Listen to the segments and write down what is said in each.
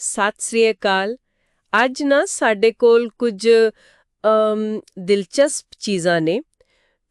ਸਤਿ ਸ੍ਰੀ ਅਕਾਲ। ਅੱਜ ਨਾ ਸਾਡੇ ਕੋਲ ਕੁਝ ਦਿਲਚਸਪ ਚੀਜ਼ਾਂ ਨੇ।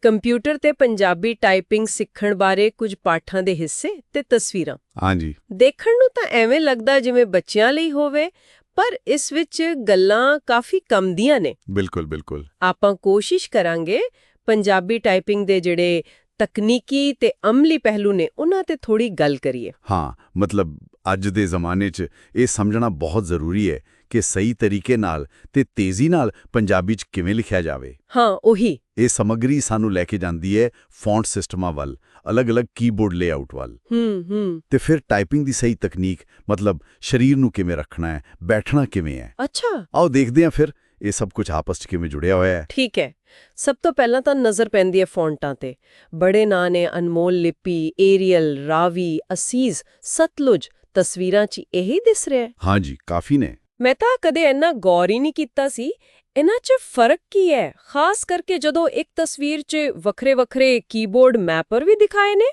ਕੰਪਿਊਟਰ ਤੇ ਪੰਜਾਬੀ ਟਾਈਪਿੰਗ ਸਿੱਖਣ ਬਾਰੇ ਕੁਝ ਪਾਠਾਂ ਦੇ ਹਿੱਸੇ ਤੇ ਤਸਵੀਰਾਂ। ਹਾਂਜੀ। ਦੇਖਣ ਨੂੰ ਤਾਂ ਐਵੇਂ ਲੱਗਦਾ ਜਿਵੇਂ ਬੱਚਿਆਂ ਲਈ ਹੋਵੇ ਪਰ ਇਸ ਵਿੱਚ ਗੱਲਾਂ ਕਾਫੀ ਕੰਮ ਦੀਆਂ ਨੇ। ਬਿਲਕੁਲ ਬਿਲਕੁਲ। ਆਪਾਂ ਕੋਸ਼ਿਸ਼ ਕਰਾਂਗੇ ਪੰਜਾਬੀ ਟਾਈਪਿੰਗ ਦੇ ਜਿਹੜੇ ਤਕਨੀਕੀ ਤੇ ਅਮਲੀ ਪਹਿਲੂ ਨੇ ਉਹਨਾਂ ਤੇ ਥੋੜੀ ਗੱਲ ਕਰੀਏ ਹਾਂ ਮਤਲਬ ਅੱਜ ਦੇ ਜ਼ਮਾਨੇ 'ਚ ਇਹ ਸਮਝਣਾ ਬਹੁਤ ਜ਼ਰੂਰੀ ਹੈ ਕਿ ਸਹੀ ਤਰੀਕੇ ਨਾਲ ਤੇ ਤੇਜ਼ੀ ਨਾਲ ਪੰਜਾਬੀ 'ਚ ਕਿਵੇਂ ਲਿਖਿਆ ਜਾਵੇ। ਹਾਂ ਉਹੀ। ਇਹ ਸਮੱਗਰੀ ਸਾਨੂੰ ਲੈ ਕੇ ਜਾਂਦੀ ਹੈ ਫੌਂਟ ਸਿਸਟਮਾਂ ਵੱਲ ਅਲੱਗ-ਅਲੱਗ ਕੀਬੋਰਡ ਲੇਆਊਟ ਵੱਲ। ਹੂੰ ਹੂੰ। ਤੇ ਫਿਰ ਟਾਈਪਿੰਗ ਦੀ ਸਹੀ ਤਕਨੀਕ ਮਤਲਬ ਸਰੀਰ ਨੂੰ ਕਿਵੇਂ ਰੱਖਣਾ ਹੈ ਬੈਠਣਾ ਕਿਵੇਂ ਹੈ। ਅੱਛਾ। ਆਓ ਦੇਖਦੇ ਹਾਂ ਫਿਰ ਇਹ ਸਭ ਕੁਝ ਆਪਸ 'ਚ ਕਿਵੇਂ ਜੁੜਿਆ ਹੋਇਆ ਹੈ। ਠੀਕ ਹੈ। ਸਭ ਤੋਂ ਪਹਿਲਾਂ ਤਾਂ ਨਜ਼ਰ ਪੈਂਦੀ ਹੈ ਫੌਂਟਾਂ ਤੇ। ਬੜੇ ਨਾਂ ਨੇ ਅਨਮੋਲ ਲਿਪੀ ਏਰੀਅਲ ਰਾਵੀ ਅਸੀਜ਼ ਸਤਲੁਜ। ਤਸਵੀਰਾਂ 'ਚ ਇਹੀ ਦਿਸ ਰਿਹਾ ਹਾਂਜੀ ਕਾਫੀ ਨੇ। ਮੈਂ ਤਾਂ ਕਦੇ ਇੰਨਾ ਗੌਰ ਹੀ ਨਹੀਂ ਕੀਤਾ ਸੀ। ਇਹਨਾਂ 'ਚ ਫ਼ਰਕ ਕੀ ਹੈ? ਖਾਸ ਕਰਕੇ ਜਦੋਂ ਇੱਕ ਤਸਵੀਰ 'ਚ ਵੱਖਰੇ-ਵੱਖਰੇ ਕੀਬੋਰਡ ਮੈਪਰ ਵੀ ਦਿਖਾਏ ਨੇ।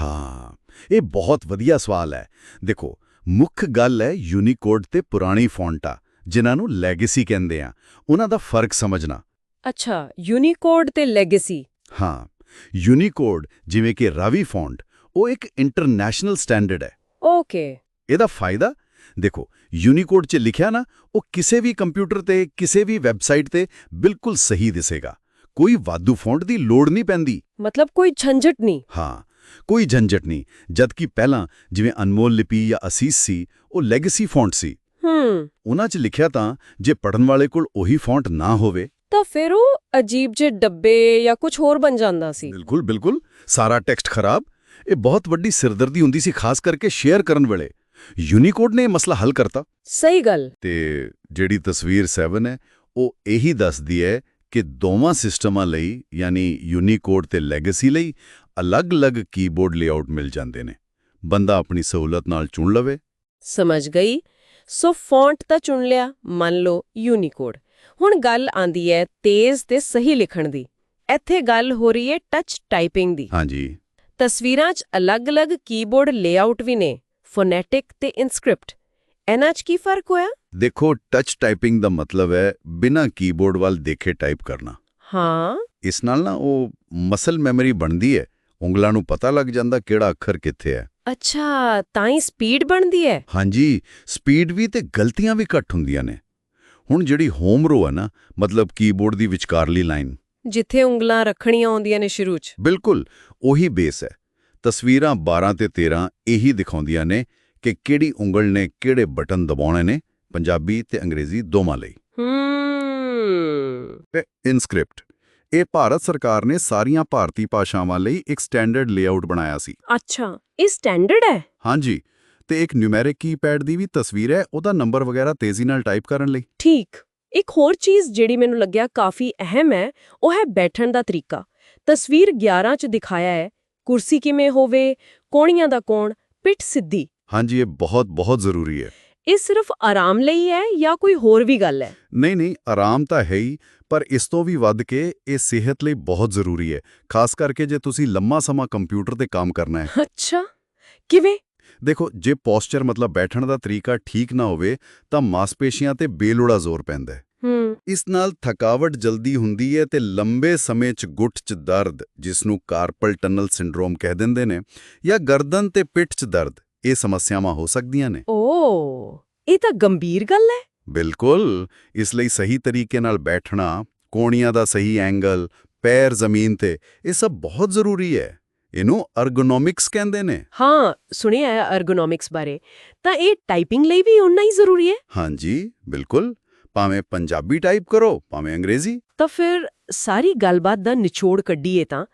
ਹਾਂ ਇਹ ਬਹੁਤ ਵਧੀਆ ਸਵਾਲ ਹੈ। ਦੇਖੋ ਮੁੱਖ ਗੱਲ ਹੈ ਯੂਨੀਕੋਡ ਤੇ ਪੁਰਾਣੀ ਫੌਂਟਾਂ ਜਿਨ੍ਹਾਂ ਨੂੰ ਲੈਗੇਸੀ ਕਹਿੰਦੇ ਆ। ਉਹਨਾਂ ਦਾ ਫ਼ਰਕ ਸਮਝਣਾ। ਅੱਛਾ ਯੂਨੀਕੋਡ ਤੇ ਲੈਗੇਸੀ ਹਾਂ ਯੂਨੀਕੋਡ ਜਿਵੇਂ ਕਿ ਰਾਵੀ ਫੌਂਟ ਉਹ ਇੱਕ ਇੰਟਰਨੈਸ਼ਨਲ ਸਟੈਂਡਰਡ ਹੈ। ਓਕੇ ਇਹਦਾ ਫਾਇਦਾ? ਦੇਖੋ ਯੂਨੀਕੋਡ 'ਚ ਲਿਖਿਆ ਨਾ ਉਹ ਕਿਸੇ ਵੀ ਕੰਪਿਊਟਰ ਤੇ ਕਿਸੇ ਵੀ ਵੈਬਸਾਈਟ ਤੇ ਬਿਲਕੁਲ ਸਹੀ ਦਿਸੇਗਾ। ਕੋਈ ਵਾਧੂ ਫੌਂਟ ਦੀ ਲੋੜ ਨਹੀਂ ਪੈਂਦੀ। ਮਤਲਬ ਕੋਈ ਝੰਝਟ ਨਹੀਂ। ਹਾਂ ਕੋਈ ਝੰਜਟ ਨਹੀਂ ਜਦਕਿ ਪਹਿਲਾਂ ਜਿਵੇਂ ਅਨਮੋਲ ਲਿਪੀ ਜਾਂ ਅਸੀਸ ਸੀ ਉਹ ਲੈਗੇਸੀ ਫੌਂਟ ਸੀ। ਹੂੰ। ਉਹਨਾਂ 'ਚ ਲਿਖਿਆ ਤਾਂ ਜੇ ਪੜਨ ਵਾਲੇ ਕੋਲ ਉਹੀ ਫੌਂਟ ਨਾ ਹੋਵੇ ਤਾਂ ਫਿਰ ਉਹ ਅਜੀਬ ਜਿਹੇ ਡੱਬੇ ਜਾਂ ਕੁਝ ਹੋਰ ਬਣ ਜਾਂਦਾ ਸੀ। ਬਿਲਕੁਲ ਬਿਲਕੁਲ। ਸਾਰਾ ਟੈਕਸਟ ਖਰਾਬ। ਇਹ ਬਹੁਤ ਵੱਡੀ ਸਿਰਦਰਦੀ ਹੁੰਦੀ ਸੀ ਖਾਸ ਕਰਕੇ ਸ਼ੇਅਰ ਕਰਨ ਵੇਲੇ। ਯੂਨੀਕੋਡ ਨੇ ਇਹ ਮਸਲਾ ਹੱਲ ਕਰਤਾ। ਸਹੀ ਗੱਲ। ਤੇ ਜਿਹੜੀ ਤਸਵੀਰ 7 ਹੈ ਉਹ ਇਹੀ ਦੱਸਦੀ ਹੈ ਕਿ ਦੋਵਾਂ ਸਿਸਟਮਾਂ ਲਈ ਯਾਨੀ ਯੂਨੀਕੋਡ ਤੇ ਲੈਗੇਸੀ ਲਈ ਅਲੱਗ-ਅਲੱਗ ਕੀਬੋਰਡ ਲੇਆਊਟ ਮਿਲ ਜਾਂਦੇ ਨੇ। ਬੰਦਾ ਆਪਣੀ ਸਹੂਲਤ ਨਾਲ ਚੁਣ ਲਵੇ। ਸਮਝ ਗਈ। ਸੋ ਫੌਂਟ ਤਾਂ ਚੁਣ ਲਿਆ ਮੰਨ ਲਓ ਯੂਨੀਕੋਡ। ਹੁਣ ਗੱਲ ਆਂਦੀ ਹੈ ਤੇਜ਼ ਤੇ ਸਹੀ ਲਿਖਣ ਦੀ। ਇੱਥੇ ਗੱਲ ਹੋ ਰਹੀ ਹੈ ਟੱਚ ਟਾਈਪਿੰਗ ਦੀ। ਹਾਂਜੀ। ਤਸਵੀਰਾਂ 'ਚ ਅਲੱਗ-ਅਲੱਗ ਕੀਬੋਰਡ ਲੇਆਊਟ ਵੀ ਨੇ ਫੋਨੈਟਿਕ ਤੇ ਇਨਸਕ੍ਰਿਪਟ ਇਹਨਾਂ 'ਚ ਕੀ ਫ਼ਰਕ ਹੋਇਆ? ਦੇਖੋ ਟੱਚ ਟਾਈਪਿੰਗ ਦਾ ਮਤਲਬ ਹੈ ਬਿਨਾਂ ਕੀਬੋਰਡ ਵੱਲ ਦੇਖੇ ਟਾਈਪ ਕਰਨਾ। ਹਾਂ। ਇਸ ਨਾਲ ਨਾ ਉਹ ਮਸਲ ਮੈਮਰੀ ਬਣਦੀ ਹੈ ਉਂਗਲਾਂ ਨੂੰ ਪਤਾ ਲੱਗ ਜਾਂਦਾ ਕਿਹੜਾ ਅੱਖਰ ਕਿੱਥੇ ਹੈ ਅੱਛਾ ਤਾਂ ਹੀ ਸਪੀਡ ਬਣਦੀ ਹੈ ਹਾਂਜੀ ਸਪੀਡ ਵੀ ਤੇ ਗਲਤੀਆਂ ਵੀ ਘੱਟ ਹੁੰਦੀਆਂ ਨੇ। ਹੁਣ ਜਿਹੜੀ ਹੋਮ ਰੋ ਹੈ ਨਾ ਮਤਲਬ ਕੀਬੋਰਡ ਦੀ ਵਿਚਕਾਰਲੀ ਲਾਈਨ ਜਿੱਥੇ ਉਂਗਲਾਂ ਰੱਖਣੀਆਂ ਆਉਂਦੀਆਂ ਨੇ ਸ਼ੁਰੂ 'ਚ। ਬਿਲਕੁਲ ਉਹੀ ਬੇਸ ਹੈ। ਤਸਵੀਰਾਂ 12 ਤੇ 13 ਇਹੀ ਦਿਖਾਉਂਦੀਆਂ ਨੇ ਕਿ ਕਿਹੜੀ ਉਂਗਲ ਨੇ ਕਿਹੜੇ ਬਟਨ ਦਬਾਉਣੇ ਨੇ ਪੰਜਾਬੀ ਤੇ ਅੰਗਰੇਜ਼ੀ ਦੋਵਾਂ ਲਈ। ਹੂੰ। ਇਨਸਕ੍ਰਿਪਟ ਇਹ ਭਾਰਤ ਸਰਕਾਰ ਨੇ ਸਾਰੀਆਂ ਭਾਰਤੀ ਭਾਸ਼ਾਵਾਂ ਲਈ ਇੱਕ ਸਟੈਂਡਰਡ ਲੇਆਊਟ ਬਣਾਇਆ ਸੀ। ਅੱਛਾ ਇਹ ਸਟੈਂਡਰਡ ਹੈ? ਹਾਂਜੀ ਤੇ ਇੱਕ ਨਿਊਮੈਰਿਕ ਕੀਪੈਡ ਦੀ ਵੀ ਤਸਵੀਰ ਹੈ ਉਹਦਾ ਨੰਬਰ ਵਗੈਰਾ ਤੇਜ਼ੀ ਨਾਲ ਟਾਈਪ ਕਰਨ ਲਈ। ਠੀਕ। ਇੱਕ ਹੋਰ ਚੀਜ਼ ਜਿਹੜੀ ਮੈਨੂੰ ਲੱਗਿਆ ਕਾਫੀ ਅਹਿਮ ਹੈ ਉਹ ਹੈ ਬੈਠਣ ਦਾ ਤਰੀਕਾ। ਤਸਵੀਰ 11 ਚ ਦਿਖਾਇਆ ਹੈ ਕੁਰਸੀ ਕਿਵੇਂ ਹੋਵੇ ਕੋਣੀਆਂ ਦਾ ਕੋਣ ਪਿੱਠ ਸਿੱਧੀ। ਹਾਂਜੀ ਇਹ ਬਹੁਤ ਬਹੁਤ ਜ਼ਰੂਰੀ ਹੈ। ਇਹ ਸਿਰਫ ਆਰਾਮ ਲਈ ਹੈ ਜਾਂ ਕੋਈ ਹੋਰ ਵੀ ਗੱਲ ਹੈ? ਨਹੀਂ ਨਹੀਂ ਆਰਾਮ ਤਾਂ ਹੈ ਹੀ ਪਰ ਇਸ ਤੋਂ ਵੀ ਵੱਧ ਕੇ ਇਹ ਸਿਹਤ ਲਈ ਬਹੁਤ ਜ਼ਰੂਰੀ ਹੈ। ਖਾਸ ਕਰਕੇ ਜੇ ਤੁਸੀਂ ਲੰਮਾ ਸਮਾਂ ਕੰਪਿਊਟਰ ਤੇ ਕੰਮ ਕਰਨਾ ਹੈ। ਅੱਛਾ। ਕਿਵੇਂ? ਦੇਖੋ ਜੇ ਪੋਸਚਰ ਮਤਲਬ ਬੈਠਣ ਦਾ ਤਰੀਕਾ ਠੀਕ ਨਾ ਹੋਵੇ ਤਾਂ ਮਾਸਪੇਸ਼ੀਆਂ ਤੇ ਬੇਲੋੜਾ ਜ਼ੋਰ ਪੈਂਦਾ ਹੈ। ਹੂੰ। ਇਸ ਨਾਲ ਥਕਾਵਟ ਜਲਦੀ ਹੁੰਦੀ ਹੈ ਤੇ ਲੰਬੇ ਸਮੇਂ 'ਚ ਗੁੱਟ 'ਚ ਦਰਦ ਜਿਸ ਨੂੰ ਕਾਰਪਲ ਟਨਲ ਸਿੰਡਰੋਮ ਕਹਿ ਦਿੰਦੇ ਨੇ ਜਾਂ ਗਰਦਨ ਤੇ ਪਿੱਠ 'ਚ ਦਰਦ ਇਹ ਸਮੱਸਿਆਵਾਂ ਹੋ ਸਕਦੀਆਂ ਨੇ। ਓ ਇਹ ਤਾਂ ਗੰਭੀਰ ਗੱਲ ਹੈ। ਬਿਲਕੁਲ। ਇਸ ਲਈ ਸਹੀ ਤਰੀਕੇ ਨਾਲ ਬੈਠਣਾ ਕੋਣੀਆਂ ਦਾ ਸਹੀ ਐਂਗਲ ਪੈਰ ਜ਼ਮੀਨ ਤੇ ਇਹ ਸਭ ਬਹੁਤ ਜ਼ਰੂਰੀ ਹੈ। ਇਹਨੂੰ ਅਰਗੋਨੋਮਿਕਸ ਕਹਿੰਦੇ ਨੇ। ਹਾਂ ਸੁਣਿਆ ਹੈ ਅਰਗੋਨੋਮਿਕਸ ਬਾਰੇ। ਤਾਂ ਇਹ ਟਾਈਪਿੰਗ ਲਈ ਵੀ ਉਨਾ ਹੀ ਜ਼ਰੂਰੀ ਹੈ? ਹਾਂਜੀ ਬਿਲਕੁਲ। ਭਾਵੇਂ ਪੰਜਾਬੀ ਟਾਈਪ ਕਰੋ ਭਾਵੇਂ ਅੰਗਰੇਜ਼ੀ। ਤਾਂ ਫਿਰ ਸਾਰੀ ਗੱਲਬਾਤ ਦਾ ਨਿਚੋੜ ਕੱਢੀਏ ਤਾਂ।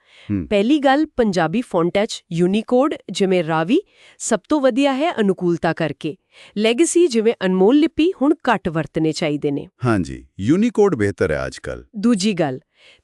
ਪਹਿਲੀ ਗੱਲ ਪੰਜਾਬੀ ਫੌਂਟ 'ਚ ਯੂਨੀਕੋਡ ਜਿਵੇਂ ਰਾਵੀ ਸਭ ਤੋਂ ਵਧੀਆ ਹੈ ਅਨੁਕੂਲਤਾ ਕਰਕੇ। ਲੈਗੇਸੀ ਜਿਵੇਂ ਅਨਮੋਲ ਲਿਪੀ ਹੁਣ ਘੱਟ ਵਰਤਨੇ ਚਾਹੀਦੇ ਨੇ। ਹਾਂਜੀ ਯੂਨੀਕੋਡ ਬਿਹਤਰ ਹੈ ਅੱਜਕੱਲ ਦੂਜੀ ਗੱਲ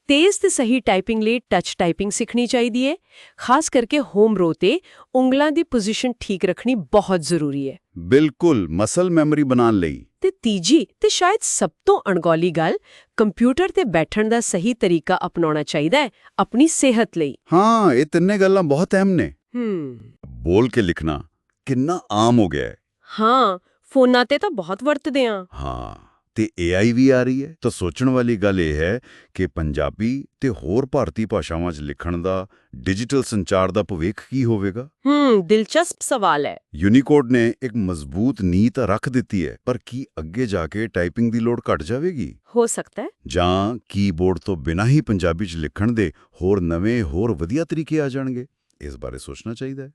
ਤੇਜ਼ ਤੇ ਸਹੀ ਟਾਈਪਿੰਗ ਲਈ ਟੱਚ ਟਾਈਪਿੰਗ ਸਿੱਖਣੀ ਚਾਹੀਦੀ ਹੈ। ਖਾਸ ਕਰਕੇ ਹੋਮ ਰੋ ਤੇ ਉਂਗਲਾਂ ਦੀ ਪੋਜੀਸ਼ਨ ਠੀਕ ਰੱਖਣੀ ਬਹੁਤ ਜ਼ਰੂਰੀ ਹੈ। ਬਿਲਕੁਲ ਮਸਲ ਮੈਮਰੀ ਬਣਾਉਣ ਲਈ। ਤੇ ਤੀਜੀ ਤੇ ਸ਼ਾਇਦ ਸਭ ਤੋਂ ਅਣਗੌਲੀ ਗੱਲ ਕੰਪਿਊਟਰ ਤੇ ਬੈਠਣ ਦਾ ਸਹੀ ਤਰੀਕਾ ਅਪਣਾਉਣਾ ਚਾਹੀਦਾ ਹੈ ਆਪਣੀ ਸਿਹਤ ਲਈ। ਹਾਂ ਇਹ ਤਿੰਨੇ ਗੱਲਾਂ ਬਹੁਤ ਅਹਿਮ ਨੇ। ਹੂੰ। ਬੋਲ ਕੇ ਲਿਖਣਾ ਕਿੰਨਾ ਆਮ ਹੋ ਗਿਆ ਹੈ। ਹਾਂ ਫੋਨਾਂ ਤੇ ਤਾਂ ਬਹੁਤ ਵਰਤਦੇ ਆ ਹਾਂ। ਤੇ AI ਵੀ ਆ ਰਹੀ ਹੈ। ਤਾਂ ਸੋਚਣ ਵਾਲੀ ਗੱਲ ਇਹ ਹੈ ਕਿ ਪੰਜਾਬੀ ਤੇ ਹੋਰ ਭਾਰਤੀ ਭਾਸ਼ਾਵਾਂ 'ਚ ਲਿਖਣ ਦਾ ਡਿਜੀਟਲ ਸੰਚਾਰ ਦਾ ਭਵਿੱਖ ਕੀ ਹੋਵੇਗਾ? ਹੂੰ ਦਿਲਚਸਪ ਸਵਾਲ ਹੈ। ਯੂਨੀਕੋਡ ਨੇ ਇੱਕ ਮਜ਼ਬੂਤ ਨੀਂਹ ਤਾਂ ਰੱਖ ਦਿੱਤੀ ਹੈ ਪਰ ਕੀ ਅੱਗੇ ਜਾ ਕੇ ਟਾਈਪਿੰਗ ਦੀ ਲੋੜ ਘਟ ਜਾਵੇਗੀ? ਹੋ ਸਕਦਾ ਹੈ। ਜਾਂ ਕੀਬੋਰਡ ਤੋਂ ਬਿਨਾਂ ਹੀ ਪੰਜਾਬੀ 'ਚ ਲਿਖਣ ਦੇ ਹੋਰ ਨਵੇਂ ਹੋਰ ਵਧੀਆ ਤਰੀਕੇ ਆ ਜਾਣਗੇ? ਇਸ ਬਾਰੇ ਸੋਚਣਾ ਚਾਹੀਦਾ ਹੈ।